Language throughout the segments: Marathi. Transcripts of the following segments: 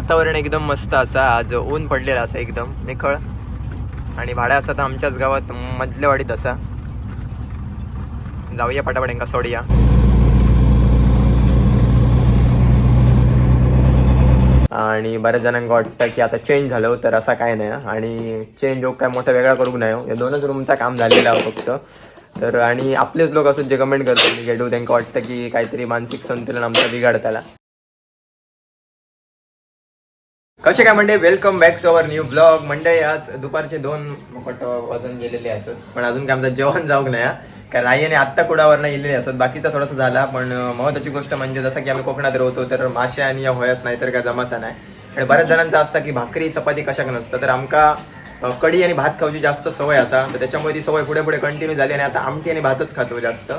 वातावरण एकदम मस्त असा आज ऊन पडलेला असा एकदम निखळ. आणि भाड्या असा तर आमच्याच गावात मधल्यावाडीत असा. जाऊया पटापट यांका सोडूया. आणि बऱ्याच जणांना वाटतं की आता चेंज झालं तर असा काय नाही. आणि चेंज हो काय मोठा वेगळा करू नाही हो. या दोनच रूमचा काम झालेला आहे फक्त. तर आणि आपलेच लोक असं जे कमेंट करतात. मी गेडू त्यांना वाटतं की काहीतरी मानसिक संतुलन आमचं बिघाड कसे काय म्हणजे welcome back to our new blog म्हणजे आज. दुपारचे दोन फट वजन गेलेले असत. पण अजून काय आमचं जेवण जाऊक नाही कारण आईने आत्ता कुडावरनं गेलेले असत. बाकीचा थोडासा झाला पण महत्वाची गोष्ट म्हणजे जसं की आम्ही कोकणात राहतो तर मासे आणि या होयच नाही तर काय जमासा नाही. आणि बऱ्याच जणांचं असतं की भाकरी चपाती कशाक नसतं. तर आमका कढी आणि भात खाऊची जास्त सवय असा. तर त्याच्यामुळे ती सवय पुढे पुढे कंटिन्यू झाली आणि आता आमटी आणि भातच खातो जास्त.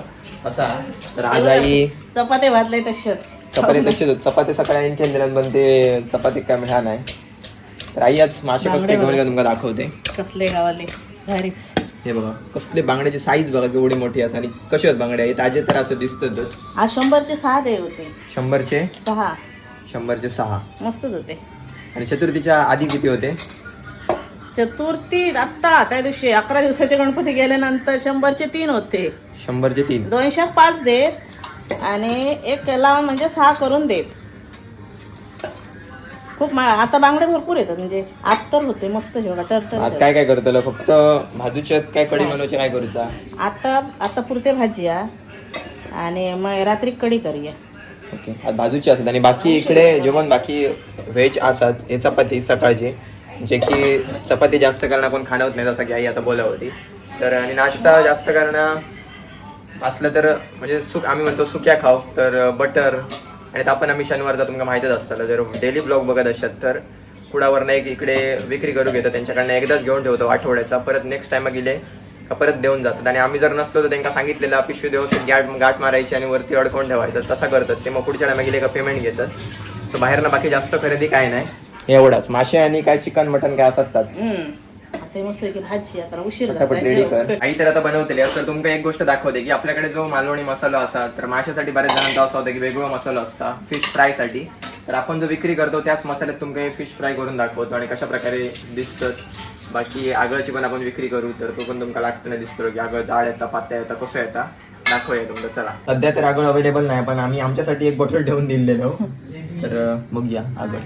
असा. तर आज आई चपाती भाजले तशात चपाती तशीच चपाती सकाळी आणखी दिल्यात पण ते चपाती काय मिळा नाही. तर आई आज मासे कसले घेऊन गेले तुमका दाखवते. कसले गावाले? भारीच. हे बघा कसले बांगड्याची साईज बघा केवढी मोठी असते आणि कशी आहेत बांगड्या हे ताजे तर असं दिसतच आज शंभरचे सहा दे होते. शंभरचे? सहा. शंभरचे सहा. मस्तच होते. आणि चतुर्थीच्या आधी किती होते? चतुर्थी आत्ता त्या दिवशी अकरा दिवसाचे गणपती गेल्यानंतर शंभरचे तीन होते. शंभरचे तीन. दोनशे पाच देत आणि एक लावून म्हणजे सहा करून देत. खूप मा आता बांगडे भरपूर येतात म्हणजे आत्तर होते मस्त जेवढा तर आज काय काय करतलं फक्त भाजूच्या काय कडी बनवायचे काय करूचा? आता आता पुरते भाजी हा. आणि मग रात्री कढी करूया. ओके. आज भाजूची असतात आणि बाकी इकडे जेवण बाकी व्हेज असतात. हे चपाती सकाळची. जे की चपाती जास्त करणं कोण खाणं होत नाही जसं की आई आता बोला होती. तर आणि नाश्ता जास्त करणं असलं तर म्हणजे सुक आम्ही म्हणतो सुक्या खाऊ तर बटर आणि आपण आम्ही शनिवारचा तुमका माहितीच असतं जर डेली ब्लॉग बघत असतात तर कुडावर एक इकडे विक्री करू घेतो त्यांच्याकडनं एकदाच घेऊन ठेवतो आठवड्याचा. परत नेक्स्ट टाइम गेले का परत देऊन जातात. आणि आम्ही जर नसलो तर त्यांना सांगितलेलं पिशवी व्यवस्थित गाठ गाठ मारायची आणि वरती अडकवून ठेवायचं. तसा करतात. ते मग पुढच्या टायमा गेले का पेमेंट घेतात. तर बाहेरनं बाकी जास्त खरेदी काय नाही. एवढाच. मासे आणि काय चिकन मटन काय असतात? आता मस्त की भाजी आता उशीर पटापट रेडी कर. झाला आई तर आता बनवतेली तुमका एक गोष्ट दाखवते की आपल्याकडे जो मालवणी मसाला असा तर माशासाठी बऱ्याच जणांचा असं होतं की वेगळा मसाला असता फिश फ्रायसाठी. तर आपण जो विक्री करतो त्याच मसाल्यात तुमका फिश फ्राय करून दाखवतो आणि कशा प्रकारे दिसतं. बाकी आगळची पण आपण विक्री करू तर तो पण तुमका लागताना दिसतो की आगळ जाड येता पात्या येता कसं येता. दाखवूया तुमचं चला. सध्या तर आगळ अवेलेबल नाही पण आम्ही आमच्यासाठी एक बॉटल ठेवून दिलेलो तर अं, बघूया आगळ.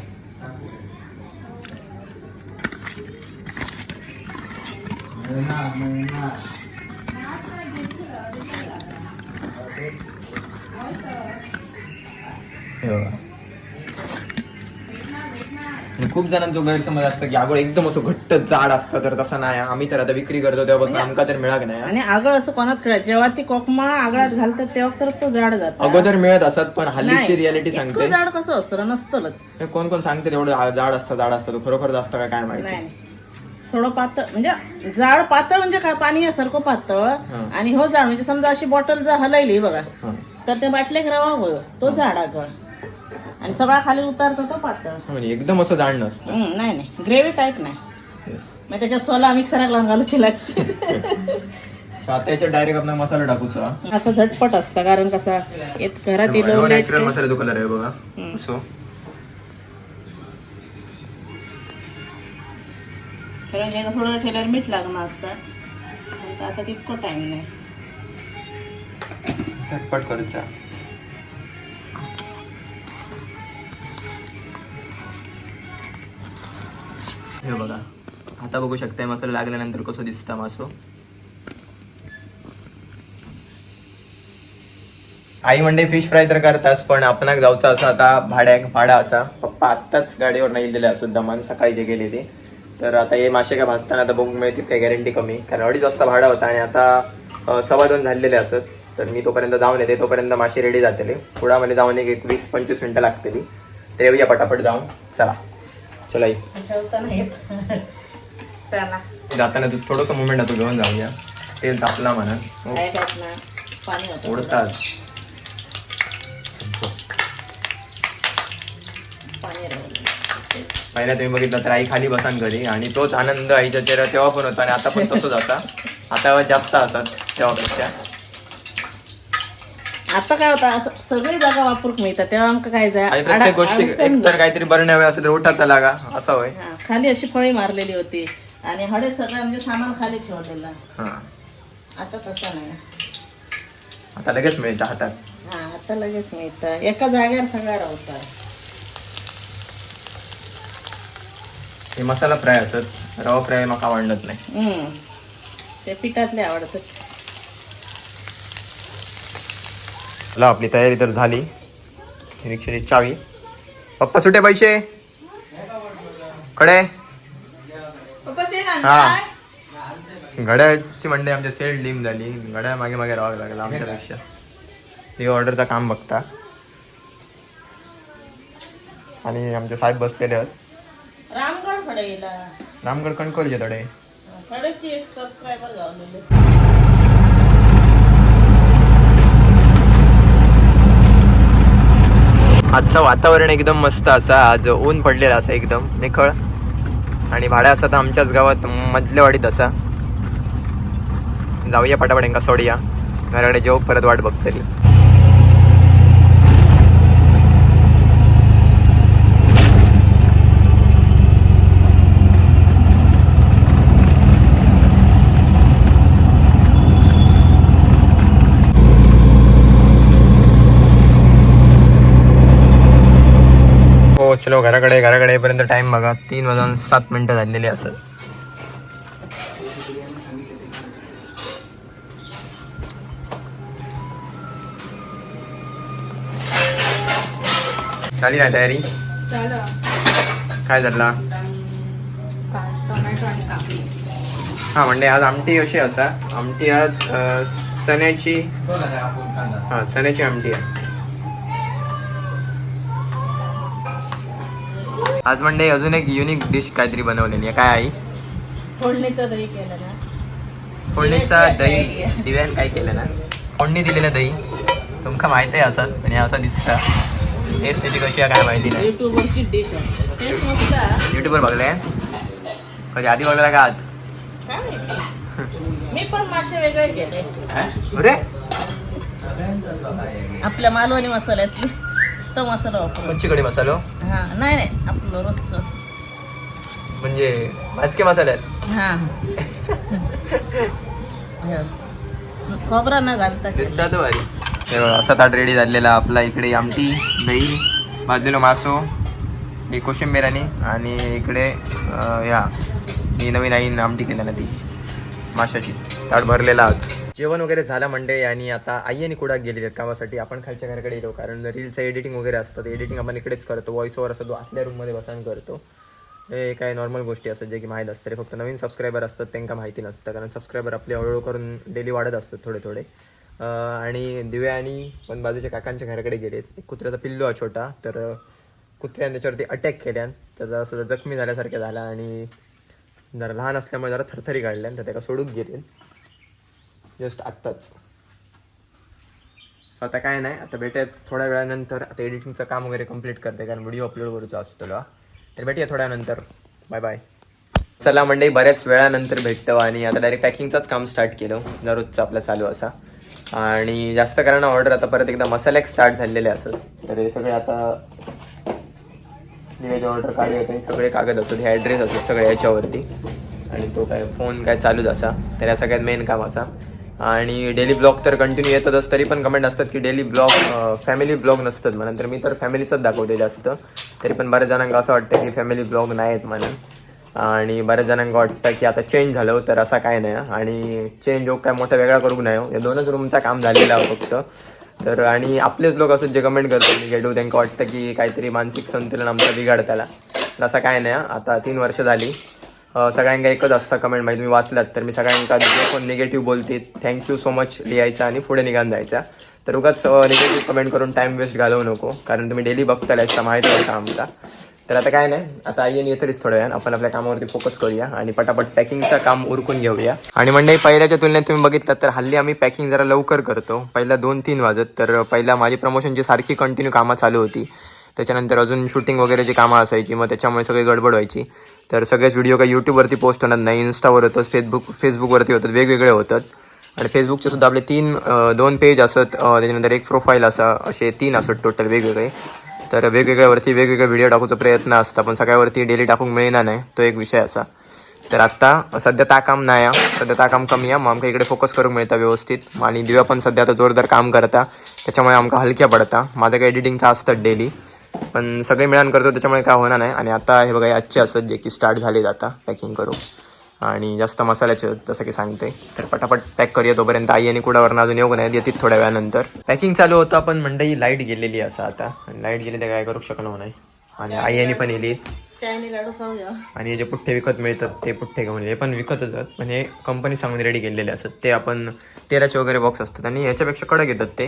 खूप जणांचा गैरसमज असतं की आगळ एकदम असं घट्ट जाड असतं तर तसं नाही. आम्ही तर आता विक्री करतो तेव्हापासून आमका तर मिळाक नाही. आणि आगळ असं कोणाच कळत जेव्हा ती कोकमा आगळात घालतात तेव्हा तर तो जाड जात अगोदर मिळत असत पण हल्लीची रियालिटी सांगते. जाड कसं असतं नसतंच कोण कोण सांगते तेवढं जाड असतं जाड असतं खरोखर जास्त काय काय माहिती. नाही. थोडं पातळ म्हणजे जाड पातळ म्हणजे काय पाणी यासारखं पातळ. आणि हो जाड म्हणजे समजा अशी बॉटल जर हलायली बघा. तर ते बाटलेक रवा हो तो जाड आगळ आणि सगळा खाली उतारतो तो पातळ. म्हणजे एकदम असं जाड नसतं. नाही नाही. ग्रेव्ही टाईप नाही. मग त्याच्यात सोला मिक्सराक लावून घालूची लागते डायरेक्ट आपण मसाला टाकूचा असं झटपट असतं कारण कसा घरात मसाला तो कलर आहे बघा. सो कारण जे थोडं ठेल्यावर मीठ लागणार असतं. आता तितकं टाइम नाही. झटपट करूचा हे बघा. आता बघू शकताय मसाला लागल्यानंतर कसं दिसता मासो. आई म्हणजे फिश फ्राय तर करताच पण आपणाक जाऊचा असा आता भाड्याक भाडा असा. पप्पा आत्ताच गाडीवर नाही दिले असं दमान सकाळी जे गेले ते. तर आता हे मासे काय भाजताना आता बघून मिळतील काही गॅरंटी कमी. कारण अडीच वाजता भाडा होता आणि आता सव्वा दोन झालेले असत. तर मी तोपर्यंत जाऊन येते तोपर्यंत मासे रेडी जातले. पुढामध्ये जाऊन एक वीस पंचवीस मिनिटं लागतली. तर येऊया पटापट जाऊन. चला. चला जाताना तू थोडंसं मुवमेंट तू घेऊन जाऊया. तेल तापला म्हणा घातलं पाणी होतं उडतात पाणी राहिलं पहिला तुम्ही बघितलं तर आई खाली बसान घरी आणि तोच आनंद आईच्या चेहरा तेव्हा पण होता आणि आता पण तसंच असा आता जास्त असतात तेव्हापेक्षा. आता काय होतं? असं सगळी जागा वापरूक मिळतात. तेव्हा आमका काय जाय प्रत्येक गोष्टी काहीतरी बरं नाही असेल तर उठत लागा असं होय. खाली अशी फळी मारलेली होती. आणि हडे सगळं म्हणजे सामान खाली ठेवलेलं. आता तसं नाही. आता लगेच मिळतं हातात. हा आता लगेच मिळतं. एका जागेवर सगळ्या राहतात हे मसाला फ्राय असत रवा फ्राय मका आवडत नाही. हम्म. ते पिठातले आवडतात. चला आपली तयारी तर झाली. रिक्षाची चावी. पप्पा सुटे पैसे. कडे. हा. घड्याळची मंडई आमच्या सेल डीम झाली. घड्याळ मागे मागे राहावं लागलं आमच्यापेक्षा. ते ऑर्डरचं काम बघता. आणि आमचे साहेब बसलेले आहेत. रामगड फडेला रामगड कणकोलचे थोडे फडेची एक सबस्क्रायबर गावलेले आजचं वातावरण एकदम मस्त असा आज ऊन पडलेला असा एकदम निखळ. आणि भाड्या असा तर आमच्याच गावात मधल्यावाडीत असा. जाऊया पटापट यांका सोडूया. घराकडे जेव परत वाट बघतली चलो घराकडे घराकडे येईपर्यंत टाइम बघा. तीन वाजून सात मिनिटं झालेली असत झाली ना तयारी? काय झाला? टोमॅटो आणि काकडी. हा म्हणजे आज आमटी अशी असा. आमटी आज चण्याची हा चण्याची आमटी आहे. आज म्हणजे अजून एक युनिक डिश काहीतरी बनवलेली आहे. काय आई? फोडणीचं दही केलं ना. फोडणीचा दही. दिव्यान काय केलं ना? फोडणी दिलेलं दही. तुमका माहीत आहे असं म्हणजे असं दिसतं. टेस्ट त्याची कशी आहे काय माहिती नाही. युट्यूबवरची डिश. युट्यूबवर बघले? कधी आधी बघला का आज? मी पण मासे वेगळे केले. आपल्या मालवणी मसाल्यातले. तो मसाला वापरू. मच्छी कढी मसालो? हा नाही नाही आपलं रोजचं. म्हणजे भाजके मसाले आहेत? हा. हा. खोबरा न घालता दिसतात भारी. हे बघा, असा ताट रेडी झालेला आपला इकडे आमटी दही भाजलेलो मासो ही कोशिंबीर आणि आणि इकडे अं, या ही नवीन आईन आमटी केल्या ना ती माशाची. ताट भरलेला आज. जेवण वगैरे झालं मंडळी आणि आता आई आणि कुडाक गेलेली आहेत कामासाठी. आपण खालच्या घराकडे येलो कारण रील्स एडिटिंग वगैरे असतात एडिटिंग आपण इकडेच करतो. व्हॉइस ओव्हर असतो आतल्या रूममध्ये बसून करतो. हे काय नॉर्मल गोष्टी असतात जे की माहीत असतं. रे फक्त नवीन सबस्क्रायबर असतात त्यांना माहिती नसतं. कारण सबस्क्रायबर आपले हळूहळू करून डेली वाढत असतात थोडे थोडे. आणि दिव्या आणि पण बाजूच्या काकांच्या घराकडे गेलेत एक कुत्र्याचा पिल्लू आहे छोटा. तर कुत्र्याने त्याच्यावरती अटॅक केल्यान त्याचा असं जखमी झाल्यासारखं झाला आणि जरा लहान असल्यामुळे जरा थरथरी काढल्यान तर त्याला सोडून गेले. जस्ट आत्ताच. आता काय नाही आता भेटूयात थोड्या वेळानंतर. आता एडिटिंगचं काम वगैरे कंप्लीट करते कारण व्हिडिओ अपलोड करूचा असतो तर भेटूया थोड्या नंतर. बाय बाय चला मंडळी बऱ्याच वेळानंतर भेटतो आणि आता डायरेक्ट पॅकिंगचंच काम स्टार्ट केलं. दररोजचं आपलं चालू असा. आणि जास्त कारण ऑर्डर आता परत एकदा मसाल्याक स्टार्ट झालेले असत तर हे सगळे आता दिव्याचे ऑर्डर काढले होते सगळे कागद असत हे ॲड्रेस असत सगळे याच्यावरती. आणि तो काय फोन काय चालूच असा. तर या सगळ्यात मेन काम असा. आणि डेली ब्लॉग तर कंटिन्यू येतच तरी पण कमेंट असतात की डेली ब्लॉग फॅमिली ब्लॉग नसतात म्हणून. तर मी तर फॅमिलीचाच दाखवते जास्त. तरी पण बऱ्याच जणांना असं वाटतं की फॅमिली ब्लॉग नाही आहेत म्हणून. आणि बऱ्याच जणांना वाटतं की आता चेंज झालं तर असा काय नाही. आणि चेंज हो काय मोठा वेगळा करू नाही हो. या दोनच रूमचा काम झालेलं आहे फक्त. तर आणि आपलेच लोक असं जे कमेंट करतात. मी गेडू त्यांना वाटतं की काहीतरी मानसिक संतुलन आमचं बिघाड त्याला तर असं काय नाही. आता तीन वर्ष झाली. सगळ्यांका एकच असतं कमेंट माहिती म्हणजे तुम्ही वाचलात तर मी सगळ्यांका जे कोण निगेटिव्ह बोलते थँक्यू सो मच लिहायचा आणि पुढे निघान जायचा. तर उगाच निगेटिव्ह कमेंट करून टाईम वेस्ट घालवू नको कारण तुम्ही डेली बघताल याचा माहिती होता आमचा. तर आता काय नाही आता आई आणि येतरीच थोड्या आपण आपल्या कामावरती फोकस करूया आणि पटापट पॅकिंगचं काम उरकून घेऊया. आणि म्हणजे पहिल्याच्या तुलनेत तुम्ही बघितलं तर हल्ली आम्ही पॅकिंग जरा लवकर करतो. पहिला दोन तीन वाजत तर पहिला माझी प्रमोशनची सारखी कंटिन्यू कामं चालू होती त्याच्यानंतर अजून शूटिंग वगैरेची कामं असायची मग त्याच्यामुळे सगळी गडबड व्हायची. तर सगळेच व्हिडिओ काही यूट्यूबवरती पोस्ट होणार नाही इन्स्टावर होतं फेसबुक फेसबुकवरती होतात वेगवेगळे होतात. आणि फेसबुकचे सुद्धा आपले तीन दोन पेज असत त्याच्यानंतर एक प्रोफाईल असा असे तीन असत टोटल वेगवेगळे. तर वेगवेगळ्यावरती वेगवेगळे व्हिडिओ टाकूचा प्रयत्न असता पण सगळ्यावरती डेली टाकूक मिळणार नाही तो एक विषय असा. तर आत्ता सध्या ता काम नाही आहे. सध्या ता काम कमी आहे. मग आमका इकडे फोकस करूक मिळता व्यवस्थित. आणि दिव्या पण सध्या आता जोरदार काम करता. त्याच्यामुळे आमका हलक्या पडता. माझं काही एडिटिंगचं असतं डेली पण सगळे मिळून करतो त्याच्यामुळे काय होणार नाही. आणि आता हे बघा आजचे असत जे की स्टार्ट झाले आता पॅकिंग करू आणि जास्त मसाल्याचे जसं की सांगते. तर पटापट पॅक करूया तोपर्यंत. आई आणि कुडावरनं अजून येऊ नाही? येतील थोड्या वेळानंतर. पॅकिंग चालू होतं पण मंडई लाइट गेलेली असं आता. आणि लाइट गेली तर काय करू शकणार नाही. आणि आई आणि पण खाऊया आणि हे जे पुठ्ठे विकत मिळतात ते पुठ्ठे घेऊन. हे पण विकतच आहेत. पण हे कंपनी सांगून रेडी केलेले असतात ते आपण तेलाचे वगैरे बॉक्स असतात आणि याच्यापेक्षा कडक येतात ते.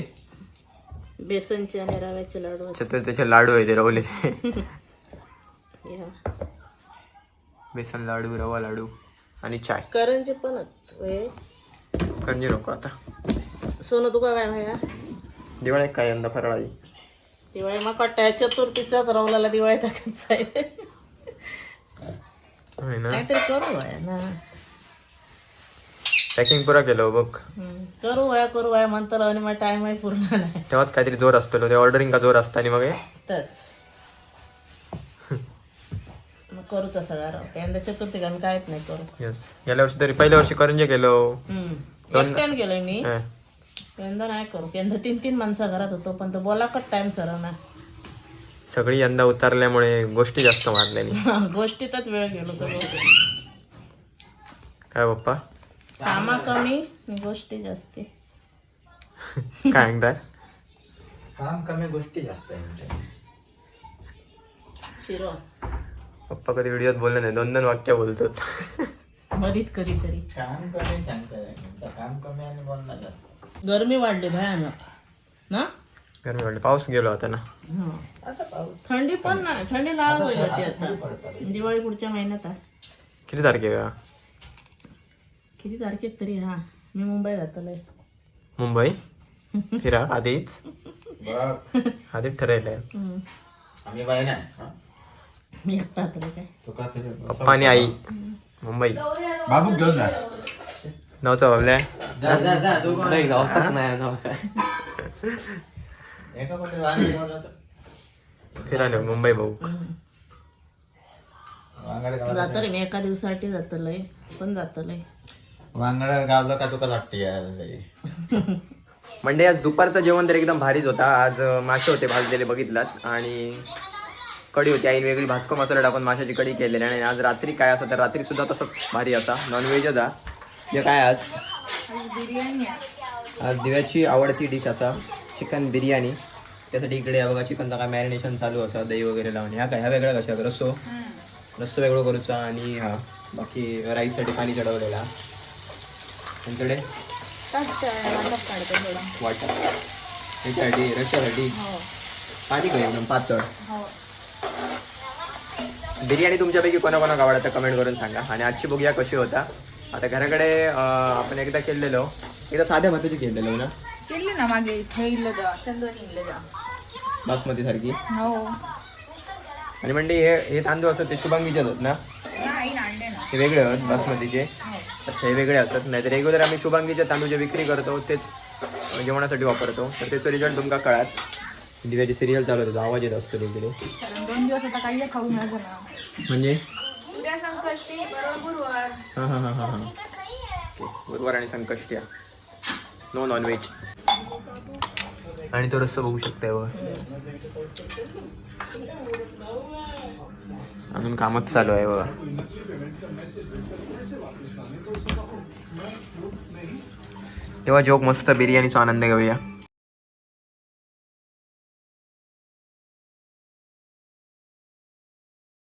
बेसनचे आणि रव्याचे लाडू त्याचे लाडू आहे ते रवले या. बेसन लाडू रवा लाडू आणि चाय करंजी पण आहेत. होय. कंजी नको आता सोनं तुका काय माहिती का? दिवाळी काय यंदा फराळाई दिवाळी मग वाटतं चतुर्थीचाच रवलाला दिवाळी टाकायचा आहे होय ना काहीतरी करू वया ना पॅकिंग पुरा केलं बघ. करू वया करू वया म्हणतो आणि मग टाइम आहे पूर्ण नाही. तेव्हाच काहीतरी जोर असतो ते ऑर्डरिंग का जोर असता आणि मग हे. मग करूचा सगळा राव यंदा चतुर्थी आम्ही काहीच नाही करू. यस गेल्या वर्षी तरी पहिल्या वर्षी करंजे केलो. हम्म. एकट्यानं गेलोय मी. हं. यंदा नाही करू. यंदा तीन तीन माणसं घरात होतो पण तो बोला कट टाइम सर ना सगळी यंदा उतरल्यामुळे गोष्टी जास्त मारल्यानी गोष्टीतच वेळ गेलो सगळं. काय पप्पा? कामा कमी गोष्टी जास्ती. काय म्हणताय काम कमी गोष्टी जास्त आहे शिरो. पप्पा कधी व्हिडिओत बोलले नाही दोन दोन वाक्य बोलतात. मधीत कधीतरी काम कमी सांगताय काम कमी आणि बोलणं जास्त. गरमी वाढली भयानक ना? गरमी वाटली पाऊस गेलो आता ना. हं. आता पाऊस. थंडी पण नाही. थंडी लाग होईल होती आता. दिवाळी पुढच्या महिन्यात आहे. किती तारखेला? किती तारखेत तरी हा. मी मुंबई जातलोय मुंबई? फिरा आधीच? आधीच ठरवलंय. आम्ही नाही हं? मी एकटा जातलोय काय. तुका तरी पप्पा आणि आई. मुंबई. बाबू घेऊन जा. नवचा बाबल्या जा जा जा तू कोण? एका कोणी वांगी घेऊन जातो फिरा नाही मुंबई भाऊ. वांगडे गावाला जातलोय मी एका दिवसासाठी जातलोय पण जातलोय वांगडा गावला का तुका लागते यार म्हणजे आज दुपारचं जेवण तर एकदम भारीच होता. आज मासे होते भाजलेले बघितलात. आणि कढी होती. आईने वेगळी भाजको मसाला टाकून माशाची कढी केलेली. आणि आज रात्री काय असं तर रात्री सुद्धा तसंच भारी असा. नॉनव्हेजच हा हे काय आज? आज दिव्याची आवडती डिश असा. चिकन बिर्याणी त्यासाठी इकडे या बघा चिकनचा काय मॅरिनेशन चालू असा. दही वगैरे लावून. ह्या काय? ह्या वेगळ्या कशा रस्सो? रस्सो वेगळं करूचा आणि हा. बाकी राईससाठी पाणी चढवलेला. त्यांच्याकडे वाटा ह्याच्यासाठी रश्श्यासाठी पाणी काय एकदम पातळ? बिर्याणी तुमच्यापैकी कोणा कोणा आवडतं कमेंट करून सांगा. आणि आजची बघूया कशी होता. आता घराकडे आपण एकदा केलेलो. एकदा साध्या भाताची केलेलो ना? केली ना मागे इथे इल्ल जा चंदोनी इल्ल जा. बासमती सारखी? हो. आणि म्हणजे हे हे तांदूळ असतात ते शुभांगीचे असतात ना? ना. ते वेगळे आहेत बासमतीचे. अच्छा हे वेगळे असतात. नाही तर रेग्युलर आम्ही शुभांगीच्या तांदूळची विक्री करतो तेच जेवणासाठी वापरतो. तर त्याचा रिझल्ट तुमका कळात. दिव्याची सिरियल चालू होतो आवाज येत असतो तिकडे दोन दिवस आता काही खाऊ म्हणजे? उद्या संकष्टी बरोबर गुरुवार. हां हां हां हां हां. आणि संकष्टी. नो नॉनव्हेज आणि तो रस्ता बघू शकताय वर अजून कामच चालू आहे बघा. तेव्हा जोक मस्त बिर्याणीचा आनंद घेऊया.